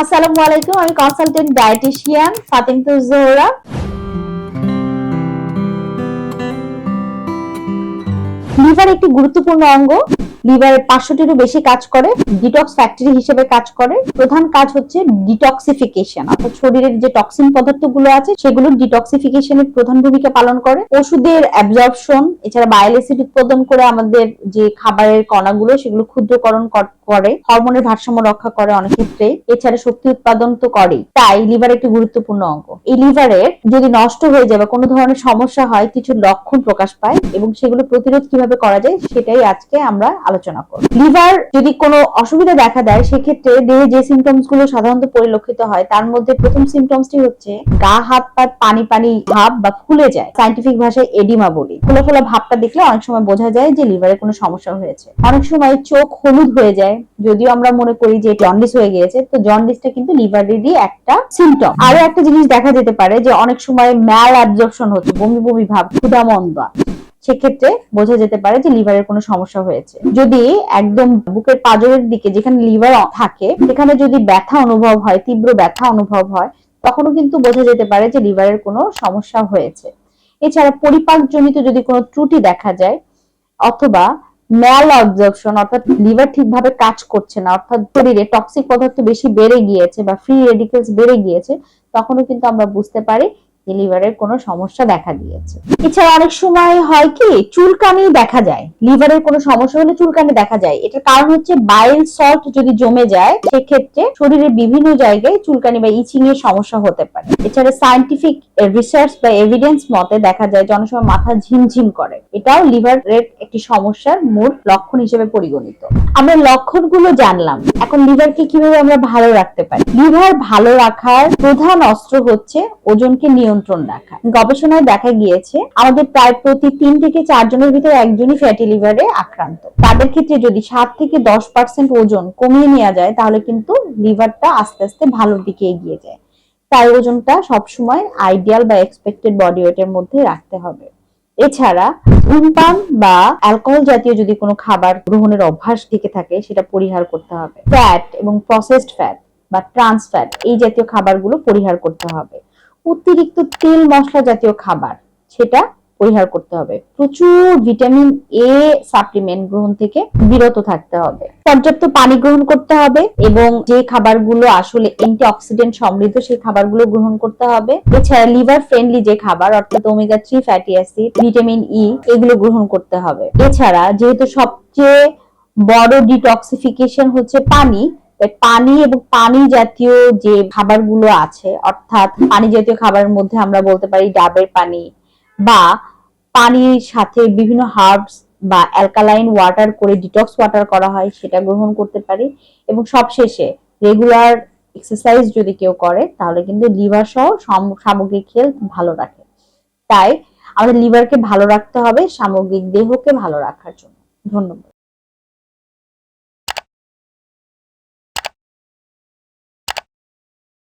আসসালামু আলাইকুম আমি consultant dietitian Fatimatul Zohra. Liver একটি গুরুত্বপূর্ণ অঙ্গ। লিভারের পাঁচশোটিরও বেশি কাজ করে ডিটক্স ফ্যাক্টরি হিসেবে কাজ করে। প্রধান কাজ হচ্ছে ডিটক্সিফিকেশন অর্থাৎ শরীরের যে টক্সিন পদার্থগুলো আছে, সেগুলো ডিটক্সিফিকেশনের প্রধান ভূমিকা পালন করে। ওষুধের অ্যাবজর্পশন এছাড়া বায়োল অ্যাসিড উৎপাদন করে আমাদের যে খাবারের কণাগুলো, সেগুলো ক্ষুদ্রকরণ করে হরমোনের ভারসাম্য রক্ষা করে অনেক ক্ষেত্রে। এছাড়া শক্তি উৎপাদন তো করেই। তাই লিভার একটি গুরুত্বপূর্ণ অঙ্গ। এই লিভারের যদি নষ্ট হয়ে যায় বা কোনো ধরনের সমস্যা হয়, কিছু লক্ষণ প্রকাশ পায় এবং সেগুলো প্রতিরোধ কীভাবে করা যায়, সেটাই আজকে আমরা আলোচনা করব। লিভার যদি কোনো অসুবিধা দেখা দেয়, সেক্ষেত্রে দেহে যে সিমটমসগুলো সাধারণত পরিলক্ষিত হয়, তার মধ্যে প্রথম সিমটমসটি হচ্ছে গা, হাত, পা, পানি পানি, ভাব বা ফুলে যায়। সাইন্টিফিক ভাষায় এডিমা বলি। ফুলে ফোলা ভাবটা দেখলে অনেক সময় বোঝা যায় যে লিভারে কোনো সমস্যা হয়েছে। অনেক সময় চোখ হলুদ হয়ে যায়, যদিও আমরা মনে করি যে জন্ডিস হয়ে গিয়েছে, তো জন্ডিসটা কিন্তু লিভারেরই একটা সিমটম আরও একটা জিনিস দেখা যেতে পারে যে অনেক সময় ম্যাল অ্যাবজর্পশন হচ্ছে, বমি বমি ভাব ক্ষুধা মন্দা সেক্ষেত্রে বোঝা যেতে পারে যে লিভারের কোনো সমস্যা হয়েছে। যদি একদম বুকের পাজরের দিকে যেখানে লিভার থাকে, সেখানে যদি ব্যথা অনুভব হয়, তীব্র ব্যথা অনুভব হয়, তখনও কিন্তু বোঝা যেতে পারে যে লিভারের কোনো সমস্যা হয়েছে। এছাড়া পরিপাকজনিত যদি কোনো ত্রুটি দেখা যায়, অথবা ম্যাল অবজর্পশন অর্থাৎ লিভার ঠিকভাবে কাজ করছে না, অর্থাৎ শরীরে টক্সিক পদার্থ বেশি বেড়ে গিয়েছে বা ফ্রি রেডিকেলস বেড়ে গিয়েছে, তখনও কিন্তু আমরা বুঝতে পারি লিভারের কোনো সমস্যা দেখা দিয়েছে। এছাড়া অনেক সময় হয় কি, চুলকানি দেখা যায়। লিভারের কোনো সমস্যা হলে চুলকানি দেখা যায়। এটার কারণ হচ্ছে বাইল সল্ট যদি জমে যায়, সেক্ষেত্রে শরীরের বিভিন্ন জায়গায় চুলকানি বা ইচিং এর সমস্যা হতে পারে। এছাড়া সায়েন্টিফিক রিসার্চ বা এভিডেন্স মতে দেখা যায় যে মাথা ঝিমঝিম করে। এটাও লিভারের একটি সমস্যার মূল লক্ষণ হিসেবে পরিগণিত। আমরা লক্ষণগুলো জানলাম। এখন লিভারকে কীভাবে আমরা ভালো রাখতে পারি? লিভার ভালো রাখার প্রধান অস্ত্র হচ্ছে ওজনকে নিয়ন্ত্রণ রাখা। গবেষণায় দেখা গিয়েছে, আমাদের প্রায় প্রতি তিন থেকে চারজনের ভিতরে একজনই ফ্যাটি লিভারে আক্রান্ত। তাদের ক্ষেত্রে যদি সাত থেকে দশ পার্সেন্ট ওজন কমিয়ে নেওয়া যায়, তাহলে কিন্তু লিভারটা আস্তে আস্তে ভালোর দিকে এগিয়ে যায়। তাই ওজনটা সবসময় আইডিয়াল বা এক্সপেক্টেড বডি ওয়েটের মধ্যে রাখতে হবে। এছাড়া ধূমপান বা অ্যালকোহল জাতীয় যদি কোনো খাবার গ্রহণের অভ্যাস থেকে থাকে, সেটা পরিহার করতে হবে। ফ্যাট এবং প্রসেসড ফ্যাট বা ট্রান্স ফ্যাট এই জাতীয় খাবারগুলো পরিহার করতে হবে। অতিরিক্ত তেল মশলা জাতীয় খাবার, সেটা পরিহার করতে হবে। প্রচুর ভিটামিন এ সাপ্লিমেন্ট গ্রহণ থেকে বিরত থাকতে হবে। পর্যাপ্ত পানি গ্রহণ করতে হবে এবং যে খাবারগুলো আসলে অ্যান্টিঅক্সিডেন্ট সমৃদ্ধ, সেই খাবারগুলো গ্রহণ করতে হবে। এছাড়া লিভার ফ্রেন্ডলি যে খাবার, অর্থাৎ omega three fatty acid vitamin E এগুলো গ্রহণ করতে হবে। এছাড়া যেহেতু সবচেয়ে বড় ডিটক্সিফিকেশন হচ্ছে পানি পানি এবং পানি জাতীয় যে খাবারগুলো আছে, অর্থাৎ পানি জাতীয় খাবারের মধ্যে আমরা বলতে পারি ডাবের পানি বা পানির সাথে বিভিন্ন হার্বস বা অ্যালকালাইন ওয়াটার করে ডিটক্স ওয়াটার করা হয়, সেটা গ্রহণ করতে পারি। এবং সবশেষে রেগুলার এক্সারসাইজ যদি কেউ করে, তাহলে কিন্তু লিভার সহ সামগ্রিক হেলথ ভালো রাখে। তাই আমাদের লিভারকে ভালো রাখতে হবে, সামগ্রিক দেহকে ভালো রাখার জন্য। ধন্যবাদ।